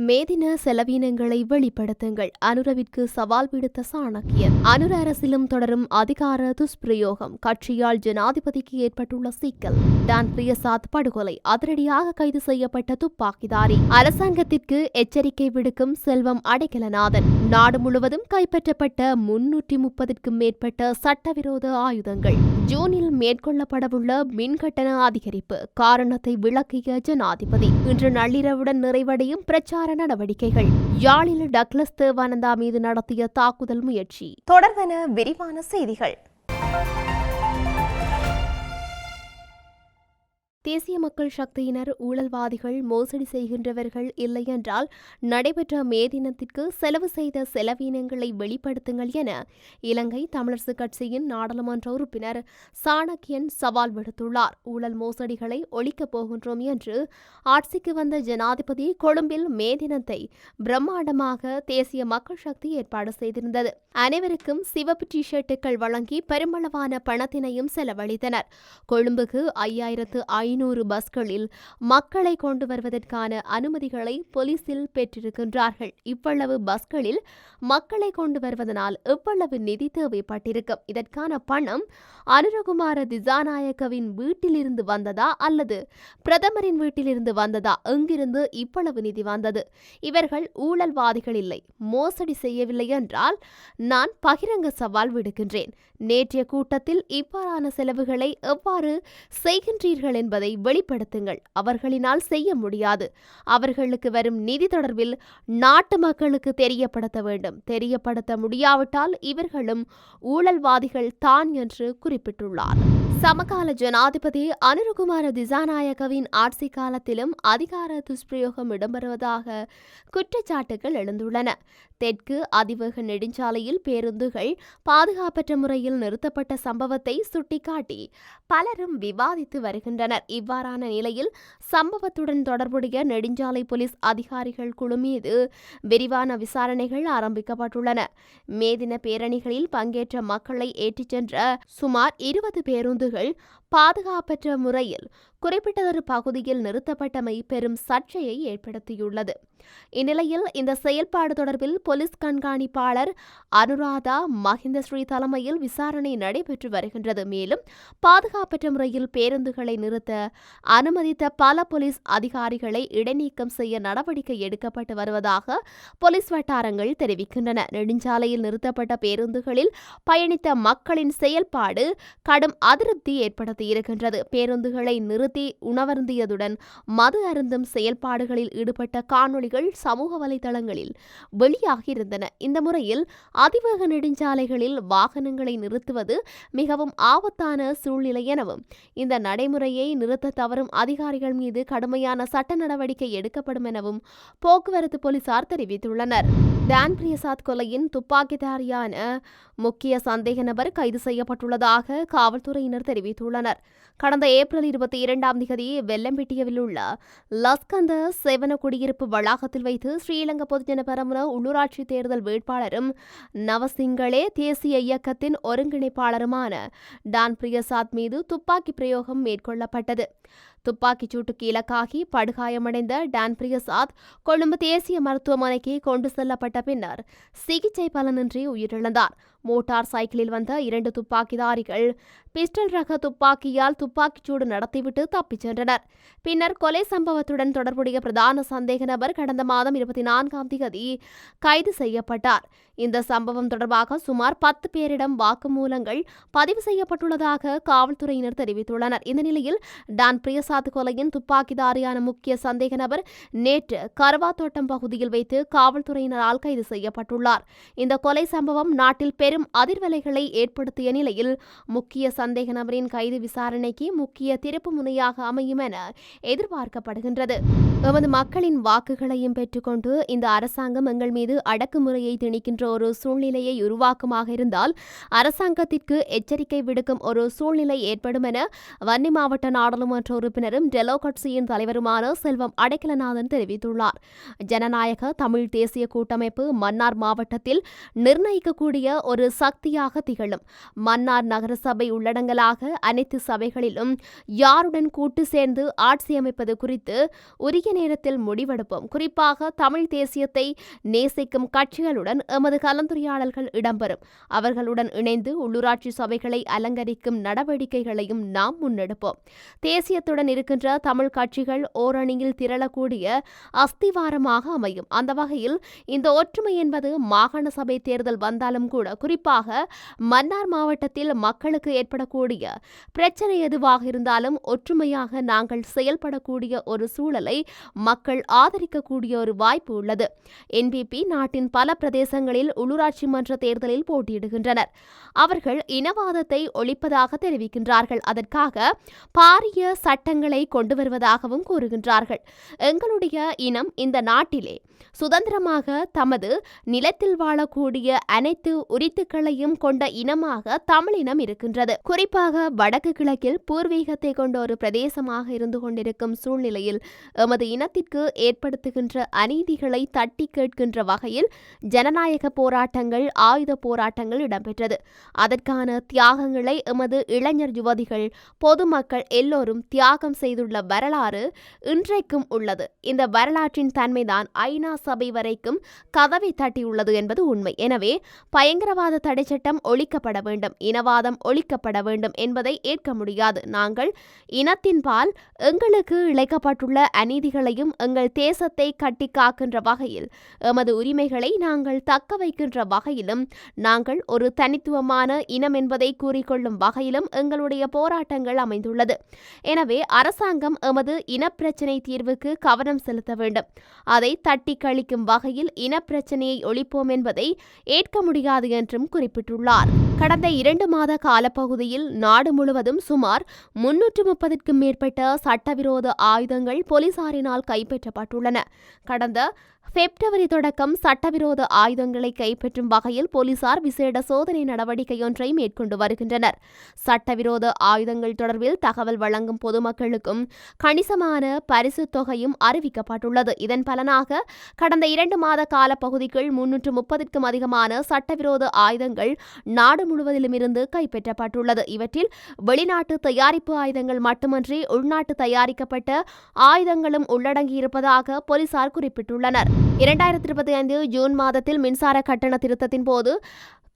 மேதின செலவீனங்களை வெளிப்படுத்துங்கள். அனுரவிற்கு சவால் விடுத்த சாணக்கியன் அனுர அரசிலும் தொடரும் அதிகார துஷ்பிரயோகம். கட்சியால் ஜனாதிபதிக்கு ஏற்பட்டுள்ள சிக்கல். டான் பிரியசாத் படுகொலை. அதிரடியாக கைது செய்யப்பட்ட துப்பாக்கிதாரி. அரசாங்கத்திற்கு எச்சரிக்கை விடுக்கும் செல்வம் அடைக்கலநாதன். நாடு முழுவதும் கைப்பற்றப்பட்ட முன்னூற்றி முப்பதிற்கும் மேற்பட்ட சட்டவிரோத ஆயுதங்கள். ஜூனில் மேற்கொள்ளப்படவுள்ள மின்கட்டண அதிகரிப்பு. காரணத்தை விளக்கிய ஜனாதிபதி. இன்று நள்ளிரவுடன் நிறைவடையும் பிரச்சார நடவடிக்கைகள். யாழில் டக்ளஸ் தேவானந்தா மீது நடத்திய தாக்குதல் முயற்சி. தொடர்பென விரிவான செய்திகள். தேசிய மக்கள் சக்தியினர் ஊழல்வாதிகள் மோசடி செய்கின்றவர்கள் இல்லையென்றால் நடைபெற்ற மே தினத்திற்கு செலவு செய்த செலவீனங்களை வெளிப்படுத்துங்கள் என இலங்கை தமிழரசு கட்சியின் நாடாளுமன்ற உறுப்பினர் சாணக்கியன் சவால் விடுத்துள்ளார். ஊழல் மோசடிகளை ஒழிக்கப் போகின்றோம் என்று ஆட்சிக்கு வந்த ஜனாதிபதி கொழும்பில் மே தினத்தை பிரம்மாண்டமாக தேசிய மக்கள் சக்தி ஏற்பாடு செய்திருந்தது. அனைவருக்கும் சிவப்பு டி ஷர்ட்டுகள் வழங்கி பெருமளவான பணத்தினையும் செலவழித்தனர். கொழும்புக்கு ஐயாயிரத்து ஐநூறு பஸ்களில் மக்களை கொண்டு வருவதற்கான அனுமதிகளை போலீசில் பெற்றிருக்கின்றார்கள். இவ்வளவு பஸ்களில் மக்களை கொண்டு வருவதனால் எவ்வளவு நிதி தேவைப்பட்டிருக்கும் இதற்கான பணம் அனுரகுமார திசாநாயக்கவின் வீட்டிலிருந்து வந்ததா அல்லது பிரதமரின் வீட்டிலிருந்து வந்ததா? எங்கிருந்து இவ்வளவு நிதி வந்தது? இவர்கள் ஊழல்வாதிகள் இல்லை மோசடி செய்யவில்லை என்றால் நான் பகிரங்க சவால் விடுக்கின்றேன். நேற்றைய கூட்டத்தில் இவ்வாறான செலவுகளை எவ்வாறு செய்கின்றீர்கள் என்பதை வெளிப்படுத்துங்கள். அவர்களினால் செய்ய முடியாது. அவர்களுக்கு வரும் நிதி தொடர்பில் நாட்டு மக்களுக்கு தெரியப்படுத்த வேண்டும். தெரியப்படுத்த முடியாவிட்டால் இவர்களும் ஊழல்வாதிகள் தான் என்று குறிப்பிட்டுள்ளார். சமகால ஜனாதிபதி அனுருகுமார திசாநாயகவின் ஆட்சி காலத்திலும் அதிகார துஷ்பிரயோகம் இடம்பெறுவதாக குற்றச்சாட்டுகள் எழுந்துள்ளன. தெற்கு அதிவேக நெடுஞ்சாலையில் பேருந்துகள் பாதுகாப்பற்ற முறையில் நிறுத்தப்பட்ட சம்பவத்தை சுட்டிக்காட்டி பலரும் விவாதித்து வருகின்றனர். இவ்வாறான நிலையில் சம்பவத்துடன் தொடர்புடைய நெடுஞ்சாலை போலீஸ் அதிகாரிகள் குழு மீது விரிவான விசாரணைகள் ஆரம்பிக்கப்பட்டுள்ளன. மேதின பேரணிகளில் பங்கேற்ற மக்களை ஏற்றிச் சென்ற சுமார் இருபது பேருந்துகள் பாதுகாப்பற்ற முறையில் குறிப்பிட்டதொரு பகுதியில் நிறுத்தப்பட்டமை பெரும் சர்ச்சையை ஏற்படுத்தியுள்ளது. இந்நிலையில் இந்த செயல்பாடு தொடர்பில் போலீஸ் கண்காணிப்பாளர் அனுராதா மஹிந்த ஸ்ரீ தலைமையில் விசாரணை நடைபெற்று வருகின்றது. மேலும் பாதுகாப்பற்ற முறையில் பேருந்துகளை நிறுத்த அனுமதித்த பல போலீஸ் அதிகாரிகளை இடைநீக்கம் செய்ய நடவடிக்கை எடுக்கப்பட்டு வருவதாக போலீஸ் வட்டாரங்கள் தெரிவிக்கின்றன. நெடுஞ்சாலையில் நிறுத்தப்பட்ட பேருந்துகளில் பயணித்த மக்களின் செயல்பாடு கடும் அதிருப்தி ஏற்படுத்தியிருக்கின்றது. பேருந்துகளை நிறுத்தி உணவருந்தியதுடன் மது அருந்தும் செயல்பாடுகளில் ஈடுபட்ட காணொளிகள் சமூக வலைதளங்களில் வெளியாகியிருந்தன. இந்த முறையில் அதிவேக நெடுஞ்சாலைகளில் வாகனங்களை நிறுத்துவது மிகவும் ஆபத்தான சூழ்நிலை எனவும் இந்த நடைமுறையை நிறுத்த தவறும் அதிகாரிகள் மீது கடுமையான சட்ட நடவடிக்கை எடுக்கப்படும் எனவும் போக்குவரத்து போலீசார் தெரிவித்துள்ளனர். டான் பிரியசாத் கொலையின் துப்பாக்கிதாரியான முக்கிய சந்தேக நபர் கைது செய்யப்பட்டுள்ளதாக காவல்துறையினர் தெரிவித்துள்ளனர். கடந்த ஏப்ரல் இருபத்தி இரண்டாம் தேதி வெல்லம்பிட்டியவில் உள்ள லஸ்கந்த செவன குடியிருப்பு வளாகத்தில் வைத்து ஸ்ரீலங்கா பொதுஜன பரமுன உள்ளூராட்சி தேர்தல் வேட்பாளரும் நவசிங்களே தேசிய இயக்கத்தின் ஒருங்கிணைப்பாளருமான டான் பிரியசாத் மீது துப்பாக்கி பிரயோகம் மேற்கொள்ளப்பட்டது. துப்பாக்கிச் சூட்டுக்கு இலக்காகி படுகாயமடைந்த டான் பிரியசாத் கொழும்பு தேசிய மருத்துவமனைக்கு கொண்டு செல்லப்பட்ட பின்னர் சிகிச்சை பலனின்றி உயிரிழந்தார். மோட்டார் சைக்கிளில் வந்த இரண்டு துப்பாக்கிதாரிகள் பிஸ்டல் ரக துப்பாக்கியால் துப்பாக்கிச்சூடு நடத்திவிட்டு தப்பிச் சென்றனர். பின்னர் கொலை சம்பவத்துடன் தொடர்புடைய பிரதான சந்தேக நபர் கடந்த மாதம் இருபத்தி நான்காம் தேதி கைது செய்யப்பட்டார். இந்த சம்பவம் தொடர்பாக சுமார் பத்து பேரிடம் வாக்குமூலங்கள் பதிவு செய்யப்பட்டுள்ளதாக காவல்துறையினர் தெரிவித்துள்ளனர். இந்த நிலையில் டான் பிரியசாத் கொலையின் துப்பாக்கிதாரியான முக்கிய சந்தேக நபர் நேற்று கரவாத்தோட்டம் பகுதியில் வைத்து காவல்துறையினரால் கைது செய்யப்பட்டுள்ளார். இந்த கொலை சம்பவம் நாட்டில் பெரும் பெரும் அதிர்வலைகளை ஏற்படுத்திய நிலையில் முக்கிய சந்தேக நபரின் கைது விசாரணைக்கு முக்கிய திருப்பு முனையாக அமையும் என எதிர்பார்க்கப்படுகின்றது. எமது மக்களின் வாக்குகளையும் பெற்றுக்கொண்டு இந்த அரசாங்கம் எங்கள் மீது அடக்குமுறையை திணிக்கின்ற ஒரு சூழ்நிலையை உருவாக்குமாக இருந்தால் அரசாங்கத்திற்கு எச்சரிக்கை விடுக்கும் ஒரு சூழ்நிலை ஏற்படும் என வன்னி மாவட்ட நாடாளுமன்ற உறுப்பினரும் டெலோ கட்சியின் தலைவருமான செல்வம் அடைக்கலநாதன் தெரிவித்துள்ளார். ஜனநாயக தமிழ் தேசிய கூட்டமைப்பு மன்னார் மாவட்டத்தில் நிர்ணயிக்கக்கூடிய ஒரு ஒரு சக்தியாக திகழும். மன்னார் நகரசபை உள்ளடங்கலாக அனைத்து சபைகளிலும் யாருடன் கூட்டு சேர்ந்து ஆட்சி அமைப்பது குறித்து உரிய நேரத்தில் முடிவெடுப்போம். குறிப்பாக தமிழ் தேசியத்தை நேசிக்கும் கட்சிகளுடன் எமது கலந்துரையாடல்கள் இடம்பெறும். அவர்களுடன் இணைந்து உள்ளூராட்சி சபைகளை அலங்கரிக்கும் நடவடிக்கைகளையும் நாம் முன்னெடுப்போம். தேசியத்துடன் இருக்கின்ற தமிழ் கட்சிகள் ஓரணியில் திரளக்கூடிய அஸ்திவாரமாக அமையும். அந்த வகையில் இந்த ஒற்றுமை என்பது மாகாண சபை தேர்தல் வந்தாலும் கூட குறி குறிப்பாக மன்னார் மாவட்டத்தில் மக்களுக்கு ஏற்படக்கூடிய பிரச்சனை எதுவாக இருந்தாலும் ஒற்றுமையாக நாங்கள் செயல்படக்கூடிய ஒரு சூழலை மக்கள் ஆதரிக்கக்கூடிய ஒரு வாய்ப்பு உள்ளது. என்பிபி நாட்டின் பல பிரதேசங்களில் உள்ளூராட்சி மன்ற தேர்தலில் போட்டியிடுகின்றனர். அவர்கள் இனவாதத்தை ஒழிப்பதாக தெரிவிக்கின்றார்கள். அதற்காக பாரிய சட்டங்களை கொண்டு வருவதாகவும் கூறுகின்றார்கள். எங்களுடைய இனம் இந்த நாட்டிலே சுதந்திரமாக தமது நிலத்தில் வாழக்கூடிய அனைத்து உரித்துக்களையும் கொண்ட இனமாக தமிழினம் இருக்கின்றது. குறிப்பாக வடக்கு கிழக்கில் பூர்வீகத்தை கொண்ட ஒரு பிரதேசமாக இருந்து கொண்டிருக்கும் சூழ்நிலையில் எமது இனத்திற்கு ஏற்படுத்துகின்ற அநீதிகளை தட்டி கேட்கின்ற வகையில் ஜனநாயக போராட்டங்கள் ஆயுத போராட்டங்கள் இடம்பெற்றது. அதற்கான தியாகங்களை எமது இளைஞர் யுவதிகள் பொதுமக்கள் எல்லோரும் தியாகம் செய்துள்ள வரலாறு இன்றைக்கும் உள்ளது. இந்த வரலாற்றின் தன்மைதான் ஐநா சபை வரைக்கும் கதவை தட்டியுள்ளது என்பது உண்மை. எனவே பயங்கரவாத தடை சட்டம் ஒழிக்கப்பட வேண்டும். இனவாதம் ஒழிக்கப்பட வேண்டும் என்பதை ஏற்க முடியாது. நாங்கள் இனத்தின் பால் எங்களுக்கு இழைக்கப்பட்டுள்ள அநீதிகளையும் எங்கள் தேசத்தை கட்டி காக்கின்ற வகையில் எமது உரிமைகளை நாங்கள் தக்க வைக்கின்ற வகையிலும் நாங்கள் ஒரு தனித்துவமான இனம் என்பதை கூறிக்கொள்ளும் வகையிலும் எங்களுடைய போராட்டங்கள் அமைந்துள்ளது. எனவே அரசாங்கம் எமது இனப்பிரச்சினை தீர்வுக்கு கவனம் செலுத்த வேண்டும். அதை தட்டி கழிக்கும் வகையில் இனப்பிரச்சனையை ஒழிப்போம் என்பதை ஏற்க முடியாது என்று என்றும் குறிப்பிட்டுள்ளார். கடந்த இரண்டு மாத காலப்பகுதியில் நாடு முழுவதும் சுமார் முன்னூற்று முப்பதுக்கும் மேற்பட்ட சட்டவிரோத ஆயுதங்கள் போலீசாரினால் கைப்பற்றப்பட்டுள்ளன. கடந்த பிப்ரவரி தொடக்கம் சட்டவிரோத ஆயுதங்களை கைப்பற்றும் வகையில் போலீசார் விசேட சோதனை நடவடிக்கையொன்றை மேற்கொண்டு வருகின்றனர். சட்டவிரோத ஆயுதங்கள் தொடர்பில் தகவல் வழங்கும் பொதுமக்களுக்கும் கணிசமான பரிசு தொகையும் அறிவிக்கப்பட்டுள்ளது. இதன் பலனாக கடந்த இரண்டு மாத கால பகுதிக்குள் முன்னூற்று முப்பதுக்கும் அதிகமான சட்டவிரோத ஆயுதங்கள் நாடு முழுவதிலும் இருந்து கைப்பற்றப்பட்டுள்ளது. இவற்றில் வெளிநாட்டு தயாரிப்பு ஆயுதங்கள் மட்டுமன்றி உள்நாட்டு தயாரிக்கப்பட்ட ஆயுதங்களும் உள்ளடங்கியிருப்பதாக போலீசார் குறிப்பிட்டுள்ளனர். இரண்டாயிரத்தி இருபத்தி ஐந்து ஜூன் மாதத்தில் மின்சார கட்டண திருத்தத்தின் போது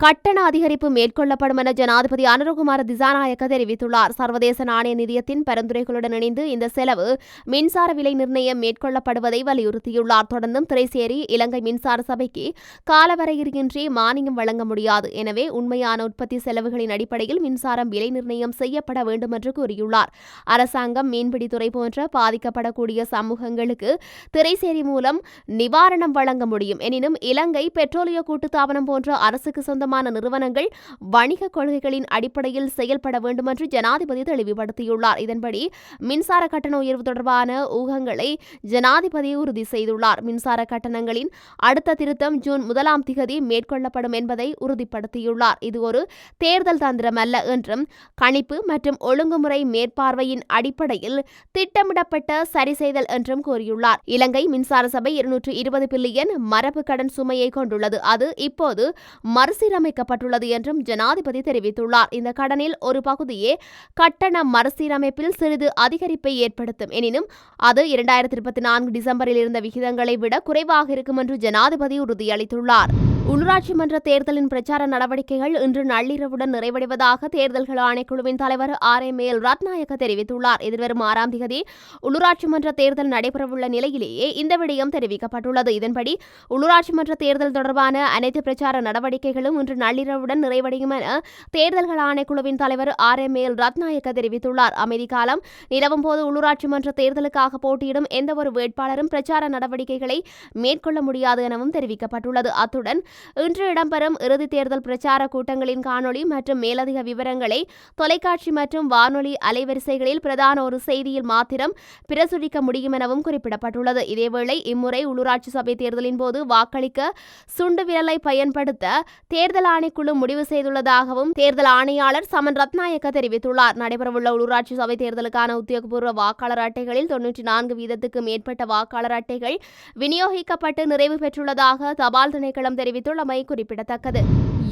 கட்டண அதிகரிப்பு மேற்கொள்ளப்படும் என ஜனாதிபதி அனுரகுமார திசாநாயக்க தெரிவித்துள்ளார். சர்வதேச நாணய நிதியத்தின் பரிந்துரைகளுடன் இணைந்து இந்த செலவு மின்சார விலை நிர்ணயம் மேற்கொள்ளப்படுவதை வலியுறுத்தியுள்ளார். தொடர்ந்தும் திரைசேரி இலங்கை மின்சார சபைக்கு காலவரையின்றி மானியம் வழங்க முடியாது. எனவே உண்மையான உற்பத்தி செலவுகளின் அடிப்படையில் மின்சாரம் விலை நிர்ணயம் செய்யப்பட வேண்டும் என்று கூறியுள்ளார். அரசாங்கம் மீன்பிடித்துறை போன்ற பாதிக்கப்படக்கூடிய சமூகங்களுக்கு திரைசேரி மூலம் நிவாரணம் வழங்க முடியும். எனினும் இலங்கை பெட்ரோலிய கூட்டுத்தாபனம் போன்ற அரசுக்கு சொந்தம் சம்பந்தமான நிறுவனங்கள் வணிக கொள்கைகளின் அடிப்படையில் செயல்பட வேண்டுமென்று ஜனாதிபதி தெளிவுபடுத்தியுள்ளார். இதன்படி மின்சார கட்டண உயர்வு தொடர்பான ஊகங்களை ஜனாதிபதி உறுதி செய்துள்ளார். மின்சார கட்டணங்களின் அடுத்த திருத்தம் ஜூன் முதலாம் திகதி மேற்கொள்ளப்படும் என்பதை உறுதிப்படுத்தியுள்ளார். இது ஒரு தேர்தல் தந்திரம் அல்ல என்றும் கணிப்பு மற்றும் ஒழுங்குமுறை மேற்பார்வையின் அடிப்படையில் திட்டமிடப்பட்ட சரி செய்தல் என்றும் கூறியுள்ளார். இலங்கை மின்சார சபை இருநூற்று இருபது பில்லியன் மரபு கடன் சுமையை கொண்டுள்ளது. அது இப்போது மறுசீரமைக்கப்பட்டுள்ளது என்றும் ஜனாதிபதி தெரிவித்துள்ளார். இந்த கடனில் ஒரு பகுதியே கட்டண மறுசீரமைப்பில் சிறிது அதிகரிப்பை ஏற்படுத்தும். எனினும் அது இரண்டாயிரத்தி இருபத்தி நான்கு டிசம்பரில் இருந்த விகிதங்களை விட குறைவாக இருக்கும் என்று ஜனாதிபதி உறுதியளித்துள்ளார். உள்ளூராட்சி மன்ற தேர்தலின் பிரச்சார நடவடிக்கைகள் இன்று நள்ளிரவுடன் நிறைவடைவதாக தேர்தல்கள் ஆணைக்குழுவின் தலைவர் ஆர். எம் எல் ரத்நாயக்க தெரிவித்துள்ளார். எதிர்வரும் ஆறாம் தேதி உள்ளூராட்சி மன்ற தேர்தல் நடைபெறவுள்ள நிலையிலேயே இந்த விடயம் தெரிவிக்கப்பட்டுள்ளது. இதன்படி உள்ளூராட்சி மன்ற தேர்தல் தொடர்பான அனைத்து பிரச்சார நடவடிக்கைகளும் இன்று நள்ளிரவுடன் நிறைவடையும் என தேர்தல்கள் ஆணைக்குழுவின் தலைவர் ஆர் எம் எல் ரத்நாயக்க தெரிவித்துள்ளார். அமைதி காலம் நிலவும் போது உள்ளூராட்சி மன்ற தேர்தலுக்காக போட்டியிடும் எந்தவொரு வேட்பாளரும் பிரச்சார நடவடிக்கைகளை மேற்கொள்ள முடியாது எனவும் தெரிவிக்கப்பட்டுள்ளது. அத்துடன் இன்று இடம்பெறும் இறுதி தேர்தல் பிரச்சார கூட்டங்களின் காணொலி மற்றும் மேலதிக விவரங்களை தொலைக்காட்சி மற்றும் வானொலி அலைவரிசைகளில் பிரதான ஒரு செய்தியில் மாத்திரம் பிரசுரிக்க முடியும் எனவும் குறிப்பிடப்பட்டுள்ளது. இதேவேளை இம்முறை உள்ளூராட்சி சபை தேர்தலின் போது வாக்களிக்க சுண்டு விரலை பயன்படுத்த தேர்தல் தேர்தல் ஆணைக்குழு முடிவு செய்துள்ளதாகவும் தேர்தல் ஆணையாளர் சமன் ரத்நாயக்க தெரிவித்துள்ளார். நடைபெறவுள்ள உள்ளூராட்சி சபை தேர்தலுக்கான உத்தியோகபூர்வ வாக்காளர் அட்டைகளில் தொன்னூற்றி நான்கு வீதத்துக்கு மேற்பட்ட வாக்காளர் அட்டைகள் விநியோகிக்கப்பட்டு நிறைவு பெற்றுள்ளதாக தபால் திணைக்களம் தெரிவித்துள்ளமை குறிப்பிடத்தக்கது.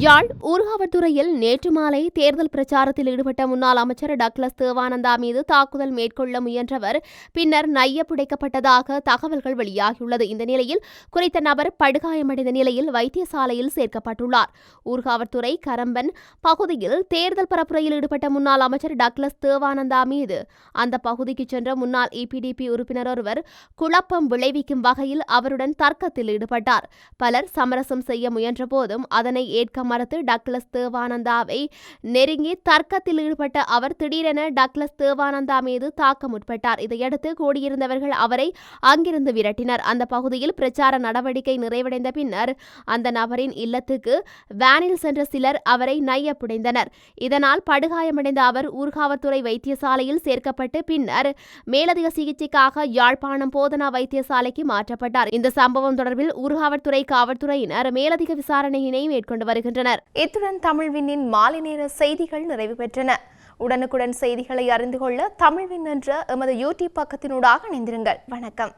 யாழ் ஊர்காவல்துறையில் நேற்று மாலை தேர்தல் பிரச்சாரத்தில் ஈடுபட்ட முன்னாள் அமைச்சர் டக்ளஸ் தேவானந்தா மீது தாக்குதல் மேற்கொள்ள முயன்றவர் பின்னர் நையப்புடைக்கப்பட்டதாக தகவல்கள் வெளியாகியுள்ளது. இந்த நிலையில் குறித்த நபர் படுகாயமடைந்த நிலையில் வைத்தியசாலையில் சேர்க்கப்பட்டுள்ளார். ஊர்காவற்துறை கரம்பன் பகுதியில் தேர்தல் பரப்புரையில் ஈடுபட்ட முன்னாள் அமைச்சர் டக்ளஸ் தேவானந்தா மீது. அந்த பகுதிக்கு சென்ற முன்னாள் இபிடிபி உறுப்பினர் ஒருவர் குழப்பம் விளைவிக்கும் வகையில் அவருடன் தர்க்கத்தில் ஈடுபட்டார். பலர் சமரசம் செய்ய முயன்ற போதும் அதனை ஏற்க மறுத்து டக்ளஸ் தேவானந்தாவை நெருங்கி தர்க்கத்தில் ஈடுபட்ட அவர் திடீரென டக்ளஸ் தேவானந்தா மீது தாக்க முற்பட்டார் இதையடுத்து கூடியிருந்தவர்கள் அவரை அங்கிருந்து விரட்டினர். அந்த பகுதியில் பிரச்சார நடவடிக்கை நிறைவடைந்த பின்னர் அந்த நபரின் இல்லத்துக்கு வேனில் சென்ற சிலர் அவரை நையப்புடைந்தனர். இதனால் படுகாயமடைந்த அவர் ஊர்காவல்துறை வைத்தியசாலையில் சேர்க்கப்பட்டு பின்னர் மேலதிக சிகிச்சைக்காக யாழ்ப்பாணம் போதனா வைத்தியசாலைக்கு மாற்றப்பட்டார். இந்த சம்பவம் தொடர்பில் ஊர்காவல்துறை காவல்துறையினர் மேலதிக விசாரணையினை மேற்கொண்டு வருகின்றனர். இத்துடன் தமிழ்வினின் மாலை நேர செய்திகள் நிறைவு பெற்றன. உடனுக்குடன் செய்திகளை அறிந்து கொள்ள தமிழ்வின் என்ற எமது யூடியூப் பக்கத்தினூடாக இணைந்திருங்கள். வணக்கம்.